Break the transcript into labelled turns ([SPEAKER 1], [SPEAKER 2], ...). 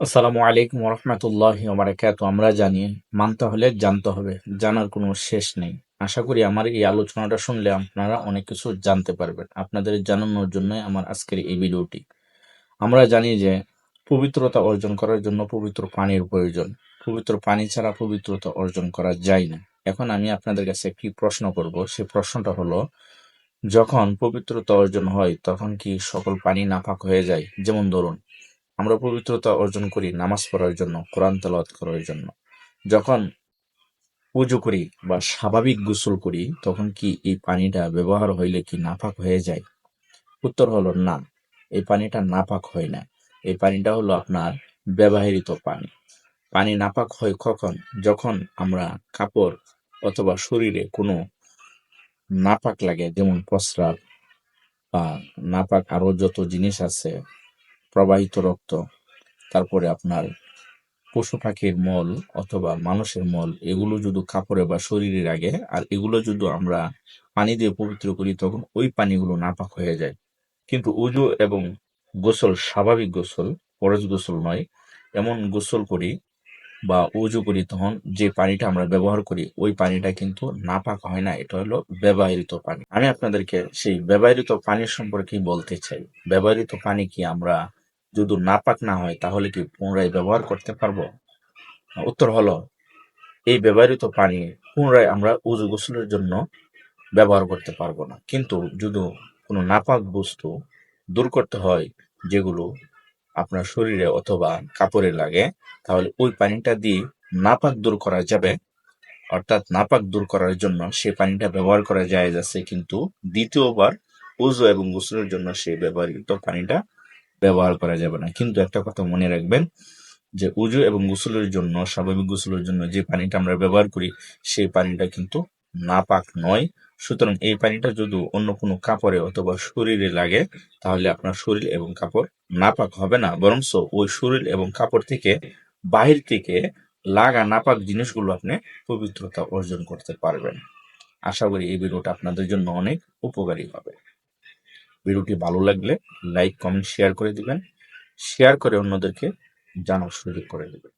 [SPEAKER 1] আসসালামু আলাইকুম রহমতুল্লাহ বারাকাতু আমরা জানি, মানতে হলে জানতে হবে, জানার কোনো শেষ নেই। আশা করি আমার এই আলোচনাটা শুনলে আপনারা অনেক কিছু জানতে পারবেন। আপনাদের জানানোর জন্য আমার আজকের এই ভিডিওটি। আমরা জানি যে, পবিত্রতা অর্জন করার জন্য পবিত্র পানির প্রয়োজন। পবিত্র পানি ছাড়া পবিত্রতা অর্জন করা যায় না। এখন আমি আপনাদের কাছে একটি প্রশ্ন করব। সেই প্রশ্নটা হলো, যখন পবিত্রতা অর্জন হয়, তখন কি সকল পানি নাফাক হয়ে যায়? যেমন ধরুন আমরা পবিত্রতা অর্জন করি, নামাজ পড়ার জন্য, কোরআন তেলাওয়াত করার জন্য। যখন পুজো করি বা স্বাভাবিক গোসল করি, তখন কি এই পানিটা ব্যবহার হইলে কি নাপাক হয়ে যায়? উত্তর হলো না, এই পানিটা নাপাক হয় না। এই পানিটা হলো আপনার ব্যবহৃত পানি। পানি নাপাক হয় কখন? যখন আমরা কাপড় অথবা শরীরে কোনো নাপাক লাগে, যেমন প্রস্রাব বা নাপাক আরও যত জিনিস আছে প্রবাহিত রক্ত, তারপরে আপনার পশু পাখির মল অথবা মানুষের মল, এগুলো যদি কাপড়ে বা শরীরে লাগে আর এগুলো যদি আমরা পানি দিয়ে পবিত্র করি, তখন ওই পানিগুলো নাপাক হয়ে যায়। কিন্তু উজু এবং গোসল স্বাভাবিক গোসল, ফরজ গোসল নয়, এমন গোসল করি বা উজু করি, তখন যে পানিটা আমরা ব্যবহার করি, ওই পানিটা কিন্তু নাপাক হয় না, এটা হলো ব্যবহৃত পানি। আমি আপনাদেরকে সেই ব্যবহৃত পানির সম্পর্কে বলতে চাই। ব্যবহৃত পানি কি আমরা যদি নাপাক না হয়, তাহলে কি পুনরায় ব্যবহার করতে পারব? উত্তর হলো, এই ব্যবহৃত পানি পুনরায় আমরা উজু গোসলের জন্য ব্যবহার করতে পারব না। কিন্তু যদি কোনো নাপাক বস্তু দূর করতে হয়, যেগুলো আপনার শরীরে অথবা কাপড়ে লাগে, তাহলে ওই পানিটা দিয়ে নাপাক দূর করা যাবে। অর্থাৎ নাপাক দূর করার জন্য সেই পানিটা ব্যবহার করা যায় যাচ্ছে, কিন্তু দ্বিতীয়বার উজু এবং গোসলের জন্য সেই ব্যবহৃত পানিটা ব্যবহার করা যাবে না। কিন্তু একটা কথা মনে রাখবেন যে উজু এবং গোসলের জন্য, স্বাভাবিক গোসলের জন্য যে পানিটা আমরা ব্যবহার করি, সেই পানিটা কিন্তু নাপাক নয়। সুতরাং এই পানিটা যদি অন্য কোনো কাপড়ে অথবা শরীরে লাগে, তাহলে আপনার শরীর এবং কাপড় নাপাক হবে না। বরঞ্চ ওই শরীর এবং কাপড় থেকে, বাহির থেকে লাগা নাপাক জিনিসগুলো আপনি পবিত্রতা অর্জন করতে পারবেন। আশা করি এই ভিডিওটা আপনাদের জন্য অনেক উপকারী হবে। ভিডিওটি ভালো লাগলে লাইক, কমেন্ট শেয়ার করে দিবেন। শেয়ার করে অন্যদেরকে জানার সুযোগ করে দেবেন।